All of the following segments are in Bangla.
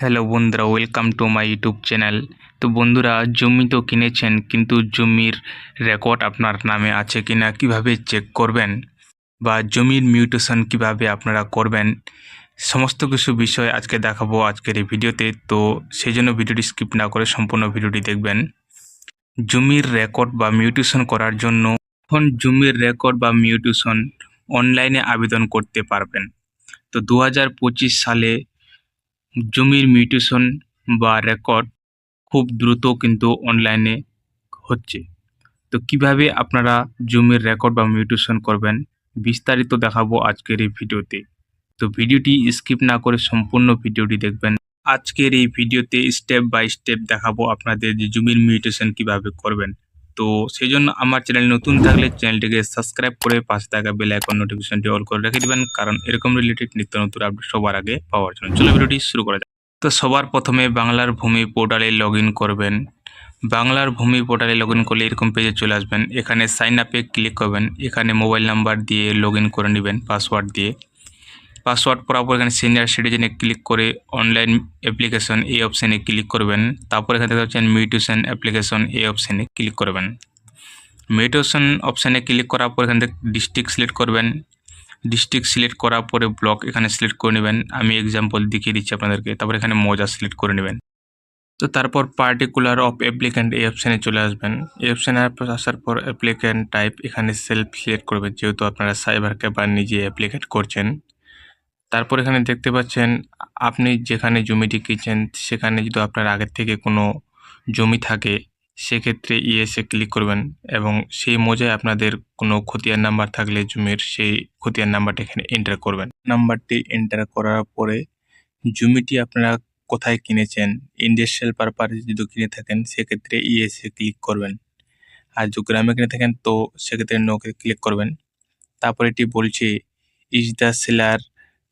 হ্যালো বন্ধুরা welcome to my YouTube channel তো বন্ধুরা, জমি তো কিনেছেন, কিন্তু জমির রেকর্ড আপনার নামে আছে কিনা, কীভাবে চেক করবেন? বা জমির মিউটেশন কীভাবে আপনারা করবেন? সমস্ত কিছু বিষয় আজকে দেখাবো আজকের এই ভিডিওতে। তো সেই জন্য ভিডিওটি স্কিপ না করে সম্পূর্ণ ভিডিওটি দেখবেন। জমির রেকর্ড বা মিউটেশন করার জন্য এখন জমির রেকর্ড বা মিউটেশন অনলাইনে আবেদন করতে পারবেন। তো দু হাজার পঁচিশ সালে জমির মিউটেশন বা রেকর্ড খুব দ্রুত কিন্তু অনলাইনে হচ্ছে। তো কীভাবে আপনারা জমির রেকর্ড বা মিউটেশন করবেন, বিস্তারিত দেখাবো আজকের এই ভিডিওতে। তো ভিডিওটি স্কিপ না করে সম্পূর্ণ ভিডিওটি দেখবেন। আজকের এই ভিডিওতে স্টেপ বাই স্টেপ দেখাবো আপনাদের যে জমির মিউটেশন কীভাবে করবেন। তো সেই জন্য আমার চ্যানেল নতুন থাকলে চ্যানেলটিকে সাবস্ক্রাইব করে পাশে থাকা বেল আইকন নোটিফিকেশনটি অল করে রেখে দিবেন, কারণ এরকম রিলেটেড নিত্য নতুন আপডেট সবার আগে পাওয়ার জন্য। চলো ভিডিওটি শুরু করা যাক। তো সবার প্রথমে বাংলার ভূমি পোর্টালে লগ করবেন। বাংলার ভূমি পোর্টালে লগ করলে এরকম পেজে চলে আসবেন। এখানে সাইন আপে ক্লিক করবেন। এখানে মোবাইল নাম্বার দিয়ে লগ করে নেবেন পাসওয়ার্ড দিয়ে। পাসওয়ার্ড পর এখানে সিনিয়র সিটিজেনে ক্লিক করে অনলাইন অ্যাপ্লিকেশন এই অপশানে ক্লিক করবেন। তারপর এখানে দেখতে পাচ্ছেন মিউটিউশন অ্যাপ্লিকেশন এই অপশানে ক্লিক করবেন। মিউটেশন অপশানে ক্লিক করার পর এখান থেকে ডিস্ট্রিক্ট সিলেক্ট করবেন। ডিস্ট্রিক্ট সিলেক্ট করার পরে ব্লক এখানে সিলেক্ট করে নেবেন। আমি এক্সাম্পল দেখিয়ে দিচ্ছি আপনাদেরকে। তারপর এখানে মজা সিলেক্ট করে নেবেন। তো তারপর পার্টিকুলার অফ অ্যাপ্লিক্যান্ট এই অপশানে চলে আসবেন। এই অপশানে আসার পর অ্যাপ্লিক্যান্ট টাইপ এখানে সেলফ সিলেক্ট করবেন। যেহেতু আপনারা সাইবার ক্যাবার নিজে অ্যাপ্লিকেট করছেন। তারপর এখানে দেখতে পাচ্ছেন, আপনি যেখানে জমিটি কিনছেন সেখানে যদি আপনার আগের থেকে কোনো জমি থাকে, সেক্ষেত্রে ইএসএ ক্লিক করবেন এবং সেই মজায় আপনাদের কোনো খতিয়ান নাম্বার থাকলে জমির সেই খতিয়ান নাম্বারটা এখানে এন্টার করবেন। নাম্বারটি এন্টার করার পরে জমিটি আপনারা কোথায় কিনেছেন ইন্ডাস্ট্রিয়াল পারপাসে যদি কিনে থাকেন, সেক্ষেত্রে ইএসএ ক্লিক করবেন। আর যদি গ্রামে কিনে থাকেন, তো সেক্ষেত্রে নোকে ক্লিক করবেন। তারপর এটি বলছে is the seller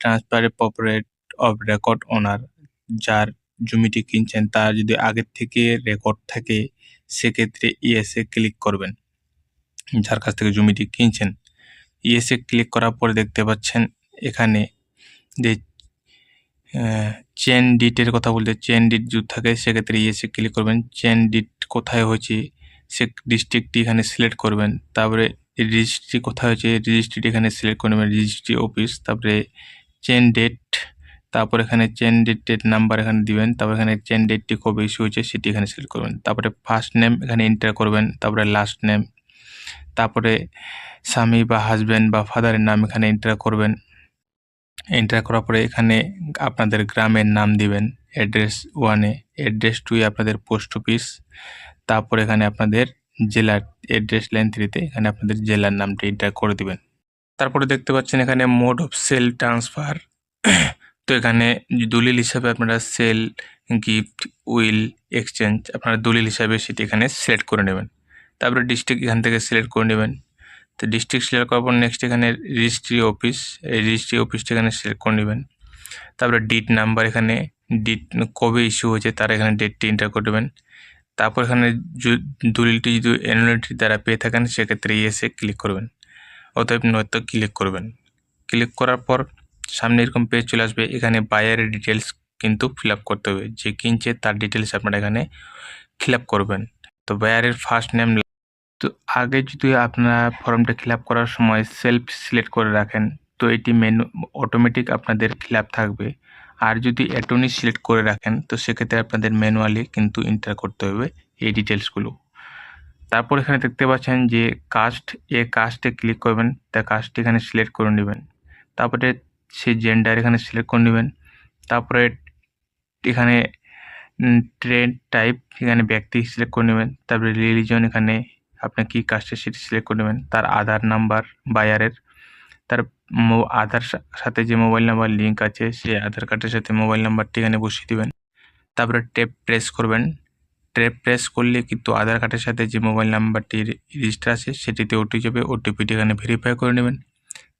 transfer property of record owner যার জমিটি কিনছেন তার যদি আগের থেকে রেকর্ড থাকে, সেক্ষেত্রে ইএসএ ক্লিক করবেন। যার কাছ থেকে জমিটি কিনছেন। ইএসএ ক্লিক করার পরে দেখতে পাচ্ছেন এখানে যে চেন ডিটের কথা বলতে চেন ডিট যদি থাকে, সেক্ষেত্রে ইএসএ ক্লিক করবেন। চেন ডিট কোথায় হয়েছে, সে ডিস্ট্রিক্টটি এখানে সিলেক্ট করবেন। তারপরে রেজিস্ট্রি কোথায় হয়েছে রেজিস্ট্রিটি এখানে সিলেক্ট করে নেবেন রেজিস্ট্রি অফিস তারপরে চেন ডেট তারপর এখানে চেন ডেটের নাম্বার এখানে দিবেন, তারপর এখানে চেন ডেটটি কবে ইস্যু হয়েছে সেটি এখানে সিলেক্ট করবেন। তারপরে ফার্স্ট নেম এখানে এন্টার করবেন, তারপরে লাস্ট নেম তারপরে স্বামী বা হাজব্যান্ড বা ফাদারের নাম এখানে এন্টার করবেন। এন্টার করার পরে এখানে আপনাদের গ্রামের নাম দিবেন অ্যাড্রেস ওয়ানে অ্যাড্রেস টুয়ে আপনাদের পোস্ট অফিস তারপর এখানে আপনাদের জেলার অ্যাড্রেস লাইন থ্রিতে এখানে আপনাদের জেলার নামটি এন্টার করে দিবেন। তারপরে দেখতে পাচ্ছেন এখানে মোড অফ সেল ট্রান্সফার তো এখানে দলিল হিসাবে আপনারা সেল গিফট উইল এক্সচেঞ্জ আপনারা দলিল হিসাবে সেটি এখানে সিলেক্ট করে নেবেন। তারপরে ডিস্ট্রিক্ট এখান থেকে সিলেক্ট করে নেবেন। তো ডিস্ট্রিক্ট সিলেক্ট করার পর নেক্সট এখানে রেজিস্ট্রি অফিস এই রেজিস্ট্রি অফিসটা এখানে সিলেক্ট করে নেবেন। তারপরে ডিট নাম্বার এখানে ডিট কবে ইস্যু হয়েছে তার এখানে ডেটটি এন্টার করে দেবেন তারপর এখানে দলিলটি যদি অ্যানুয়ালিটি দ্বারা পেয়ে থাকেন, সেক্ষেত্রে ইয়েসে ক্লিক করবেন। অতএব নয়তো ক্লিক করবেন। ক্লিক করার পর সামনে এরকম পেজ চলে আসবে। এখানে বায়ারের ডিটেলস কিন্তু ফিল করতে হবে। যে কিনছে তার ডিটেলস আপনারা এখানে ফিল করবেন। তো বায়ারের ফার্স্ট নেম তো আগে যদি আপনারা ফর্মটা ফিল করার সময় সেলফ সিলেক্ট করে রাখেন, তো এটি মেনু অটোমেটিক আপনাদের ফিল থাকবে। আর যদি অ্যাটর্নি সিলেক্ট করে রাখেন, তো সেক্ষেত্রে আপনাদের ম্যানুয়ালি কিন্তু এন্টার করতে হবে এই ডিটেলসগুলো তারপর এখানে দেখতে পাচ্ছেন যে কাস্ট এ কাস্টে ক্লিক করবেন, তা কাস্ট এখানে সিলেক্ট করে নেবেন। তারপরে সে জেন্ডার এখানে সিলেক্ট করে নেবেন। তারপরে এখানে ট্রেন টাইপ এখানে ব্যক্তি সিলেক্ট করে নেবেন। তারপরে রিলিজন এখানে আপনার কী কাস্টে সেটি সিলেক্ট করে নেবেন। তার আধার নাম্বার বায়ারের তার আধার সাথে যে মোবাইল নাম্বার লিঙ্ক আছে, সেই আধার কার্ডের সাথে মোবাইল নাম্বারটি এখানে বসিয়ে দেবেন। তারপরে টেপ প্রেস করবেন। ট্যাপ প্রেস করলে কিন্তু আধার কার্ডের সাথে যে মোবাইল নাম্বারটি রেজিস্টার আছে সেটিতে ওটি যাবে ওটিপিটি এখানে ভেরিফাই করে নেবেন।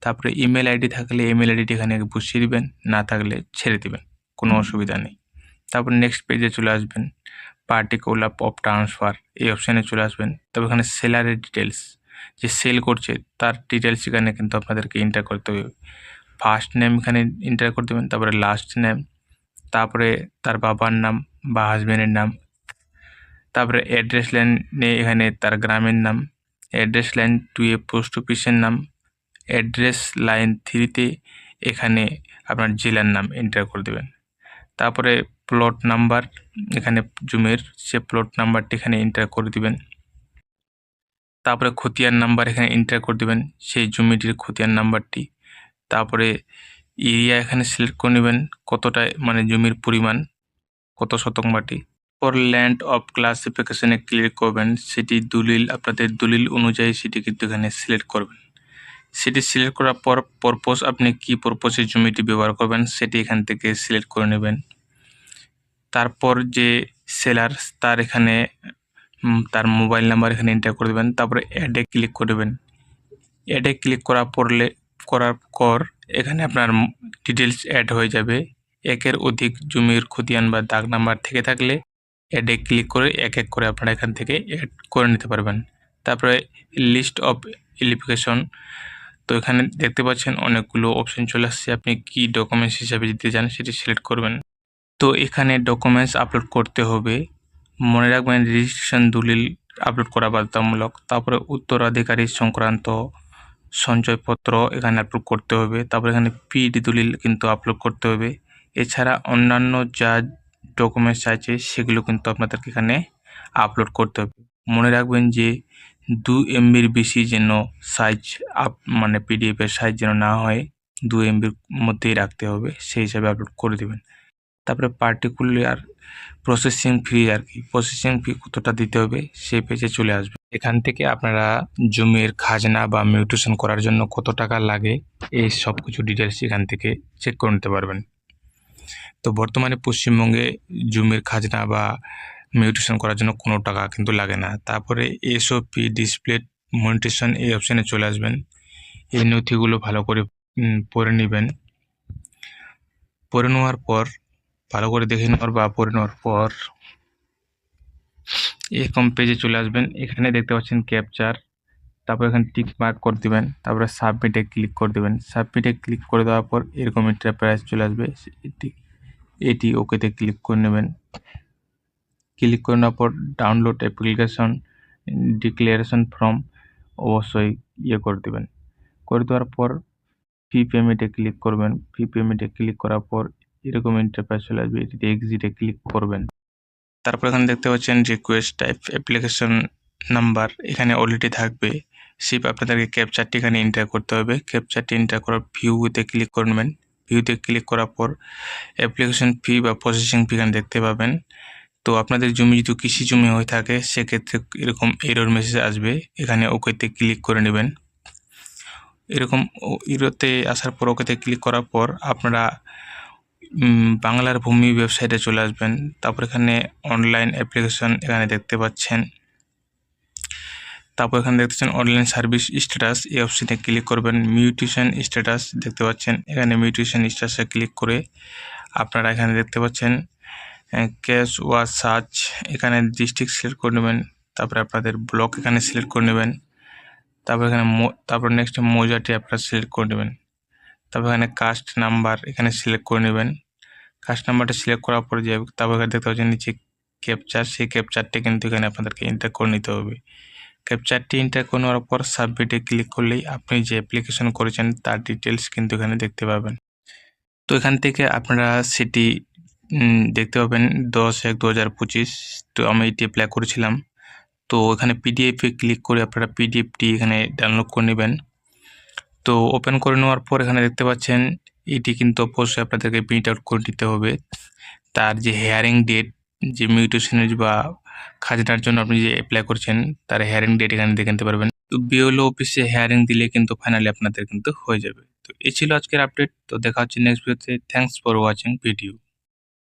তারপরে ইমেল আইডি থাকলে ইমেল আইডিটি এখানে বসিয়ে দেবেন না থাকলে ছেড়ে দেবেন কোনো অসুবিধা নেই। তারপর নেক্সট পেজে চলে আসবেন পার্টিকুলার অফ ট্রান্সফার এই অপশানে চলে আসবেন। তবে এখানে সেলারের ডিটেলস যে সেল করছে তার ডিটেলস এখানে কিন্তু আপনাদেরকে এন্টার করতে হবে। ফার্স্ট নেম এখানে এন্টার করে দেবেন তারপরে লাস্ট নেম তারপরে তার বাবার নাম বা হাজবেন্ডের নাম তারপরে অ্যাড্রেস লাইন লাইনে এখানে তার গ্রামের নাম অ্যাড্রেস লাইন টুয়ে পোস্ট অফিসের নাম অ্যাড্রেস লাইন থ্রিতে এখানে আপনার জেলার নাম এন্টার করে দেবেন। তারপরে প্লট নাম্বার এখানে জুমের সে প্লট নাম্বারটি এখানে এন্টার করে দিবেন। তারপরে খতিয়ান নাম্বার এখানে এন্টার করে দেবেন, সেই জমিটির খতিয়ান নাম্বারটি তারপরে এরিয়া এখানে সিলেক্ট করে নেবেন, কতটা মানে জমির পরিমাণ, কত শতক মাটি। পর ল্যান্ড অফ ক্লাসিফিকেশনে ক্লিক করবেন, সেটি দলিল, আপনাদের দলিল অনুযায়ী সেটি কিন্তু এখানে সিলেক্ট করবেন। সেটি সিলেক্ট করার পর পারপোজ আপনি কি পারপোজে জমিটি ব্যবহার করবেন সেটি এখান থেকে সিলেক্ট করে নেবেন। তারপর যে সেলার তার এখানে তার মোবাইল নাম্বার এখানে এন্টার করে দেবেন, তারপরে অ্যাডে ক্লিক করবেন অ্যাডে ক্লিক করার পরলে করার পর এখানে আপনার ডিটেলস অ্যাড হয়ে যাবে। একের অধিক জমির খতিয়ান বা দাগ নাম্বার থেকে থাকলে অ্যাডে ক্লিক করে এক এক করে আপনারা এখান থেকে অ্যাড করে নিতে পারবেন। তারপরে লিস্ট অফ এলিফিকেশন তো এখানে দেখতে পাচ্ছেন অনেকগুলো অপশন চলে আসছে। আপনি কি ডকুমেন্টস হিসাবে দিতে চান সেটি সিলেক্ট করবেন। তো এখানে ডকুমেন্টস আপলোড করতে হবে। মনে রাখবেন রেজিস্ট্রেশন দলিল আপলোড করা বাধ্যতামূলক। তারপরে উত্তরাধিকারী সংক্রান্ত সঞ্চয়পত্র এখানে আপলোড করতে হবে। তারপরে এখানে পিডি দলিল কিন্তু আপলোড করতে হবে। এছাড়া অন্যান্য যা ডকুমেন্টস আছে সেগুলো কিন্তু আপনাদেরকে এখানে আপলোড করতে হবে। মনে রাখবেন যে দু এমবির বেশি যেন সাইজ আপ মানে পিডিএফের সাইজ যেন না হয়, দু এমবির মধ্যেই রাখতে হবে, সেই হিসাবে আপলোড করে দেবেন। তারপরে পার্টিকুলার প্রসেসিং ফি আর কি প্রসেসিং ফি কতটা দিতে হবে, সেই পেজে চলে আসবে। এখান থেকে আপনারা জমির খাজনা বা মিউটেশন করার জন্য কত টাকা লাগে, এই সব কিছু ডিটেলস এখান থেকে চেক করে নিতে পারবেন। তো বর্তমানে পশ্চিমবঙ্গে জমির খাজনা বা মিউটেশন করার জন্য কোনো টাকা কিন্তু লাগে না। তারপরে এসওপি ডিসপ্লে মনিটেশন এই অপশানে চলে আসবেন। এই নথিগুলো ভালো করে পড়ে নেবেন। পড়ে নেওয়ার পর, ভালো করে দেখে নেওয়ার বা পড়ে নেওয়ার পর, এরকম পেজে চলে আসবেন। এখানে দেখতে পাচ্ছেন ক্যাপচার তারপর এখানে টিক মার্ক করে দিবেন। তারপরে সাবমিটে ক্লিক করে দেবেন। সাবমিটে ক্লিক করে দেওয়ার পর এরকম একটা প্রাইস চলে আসবে। এটি ওকেতে ক্লিক করে নেবেন। ক্লিক করে নেওয়ার পর ডাউনলোড অ্যাপ্লিকেশন ডিক্লারেশন ফর্ম অবশ্যই ইয়ে করে দেবেন। করে দেওয়ার পর ফি পেমেন্টে ক্লিক করবেন। ফি পেমেন্টে ক্লিক করার পর এরকম ইন্টারপ্রাইজ চলে আসবে। এটিতে এক্সিটে ক্লিক করবেন। তারপর এখানে দেখতে পাচ্ছেন রিকোয়েস্ট টাইপ অ্যাপ্লিকেশন নাম্বার এখানে অলরেডি থাকবে। সিপ আপনাদেরকে ক্যাপচারটি এখানে এন্টার করতে হবে। ক্যাপচারটি এন্টার করার ভিউতে ক্লিক করে নেবেন। ভিউতে ক্লিক করার পর অ্যাপ্লিকেশন ফি বা প্রসেসিং ফি এখানে দেখতে পাবেন। তো আপনাদের জমি যদি কৃষি জমি হয়ে থাকে, সেক্ষেত্রে এরকম এরর মেসেজ আসবে। এখানে ওকেতে ক্লিক করে নেবেন। এরকম ইরোতে আসার পর ওকেতে ক্লিক করার পর আপনারা বাংলার ভূমি ওয়েবসাইটে চলে আসবেন। তারপর এখানে অনলাইন অ্যাপ্লিকেশন এখানে দেখতে পাচ্ছেন। তারপর এখানে দেখতেছেন অনলাইন সার্ভিস স্ট্যাটাস এই অপশনে ক্লিক করবেন মিউটেশন স্ট্যাটাস দেখতে পাচ্ছেন। এখানে মিউটেশন স্ট্যাটাসে ক্লিক করে আপনারা এখানে দেখতে পাচ্ছেন ক্যাশ ওয়াজ সার্চ এখানে ডিস্ট্রিক্ট সিলেক্ট করে নেবেন, তারপরে আপনাদের ব্লক এখানে সিলেক্ট করে নেবেন, তারপর এখানে তারপর নেক্সট মোজাটি আপনারা সিলেক্ট করে নেবেন, তারপর এখানে কাস্ট নাম্বার এখানে সিলেক্ট করে নেবেন কাস্ট নাম্বারটা সিলেক্ট করার পরে যে, তারপর এখানে দেখতে পাচ্ছেন নিচে ক্যাপচার সেই ক্যাপচারটি কিন্তু এখানে আপনাদেরকে এন্টার করে নিতে হবে। ক্যাপচারটি এন্টার করে নেওয়ার পর সাবমিটে ক্লিক করলেই আপনি যে অ্যাপ্লিকেশন করেছেন তার ডিটেলস কিন্তু এখানে দেখতে পাবেন। তো এখান থেকে আপনারা সেটি দেখতে পাবেন দশ এক দু হাজার পঁচিশ। তো আমি এটি অ্যাপ্লাই করেছিলাম। তো এখানে পিডিএফে ক্লিক করে আপনারা পিডিএফটি এখানে ডাউনলোড করে নেবেন। তো ওপেন করে নেওয়ার পর এখানে দেখতে পাচ্ছেন এটি কিন্তু অবশ্যই আপনাদেরকে প্রিন্ট আউট করে নিতে হবে। তার যে হেয়ারিং ডেট যে মিউটেশনের বা খাজনার জন্য আপনি যে অ্যাপ্লাই করছেন, তার হেয়ারিং ডেট এখানে দেখে নিতে পারবেন। তো বিওলো অফিসে হেয়ারিং দিলে কিন্তু ফাইনালি আপনাদের কিন্তু হয়ে যাবে। তো এই ছিল আজকের আপডেট তো দেখা হচ্ছে নেক্সট ভিডিওতে থ্যাংকস ফর ওয়াচিং ভিডিও